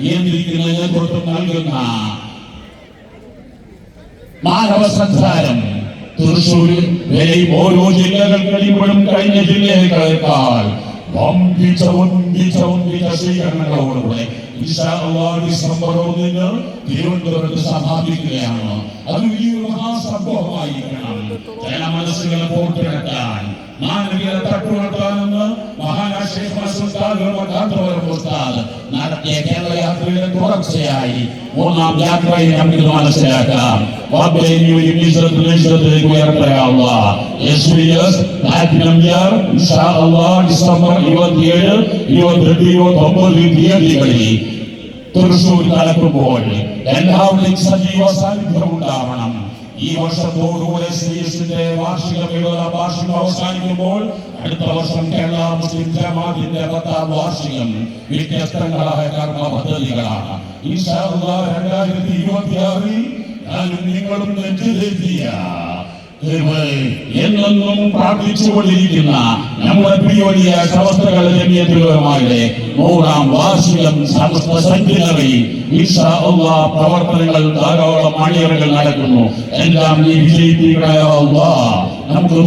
നിയന്ത്രിക്കുന്ന നേതൃത്വം നൽകുന്ന മാനവ സഞ്ചാരം തൃശ്ശൂരിൽ വരെയും ഓരോ ജില്ലകൾ കഴിയുമ്പോഴും കഴിഞ്ഞ ജില്ലകളേക്കാൾ വമ്പിച്ച വമ്പിച്ച വമ്പിച്ച സ്വീകരണങ്ങളോടുകൂടെ ഒന്നിന് തിരുവനന്തപുരത്ത് സമാപിക്കുകയാണ്. അത് വലിയൊരു മഹാസംഭവമായിരിക്കണം. മനസ്സുകളെ പോട്ടെടുക്കാൻ മാനവികത തട്ടുണർത്താനെന്ന് മഹാനായ ശേഖ് ഉസ്താദ് നടത്തിയ കേരള യാത്രയുടെ തുടർച്ചയായി മൂന്നാം യാത്രയിൽ നമുക്ക് മനസ്സിലാക്കാം. ഡിസംബർ ഇരുപത്തിയേഴ് ഇരുപത്തെട്ട് ഇരുപത്തി ഒമ്പത് തീയതികളിൽ തൃശൂർ കലക്കുമ്പോൾ എല്ലാവരുടെയും സജീവ സാന്നിധ്യം ഉണ്ടാവണം. ഈ വർഷത്തോടുകൂടെ സി എസിന്റെ വാർഷിക എഴുപതാം വാർഷികം അവസാനിക്കുമ്പോൾ അടുത്ത വർഷം കേരള മുസ്ലിം ജമാഅത്തിന്റെ പത്താം വാർഷികം വ്യത്യസ്തങ്ങളായ കർമ്മ പദ്ധതികളാണ്. രണ്ടായിരത്തി ഇരുപത്തിയാറിൽ ഞാനും നിങ്ങളും നെഞ്ചിലെത്തിയ എന്നെന്നും പ്രാർത്ഥിച്ചുകൊണ്ടിരിക്കുന്ന നമ്മുടെ പ്രിയോടിയ സമസ്തകൾ ജമിയത്തിലുമാരുടെ നൂറാം വാർഷികം സമസ്ത അല്ലാഹ് പ്രവർത്തനങ്ങൾ ധാരാളം മണിയറകൾ നടക്കുന്നു. എല്ലാം നീ വിജയിപ്പിക്കണയോ അല്ലാഹ് നമുക്ക്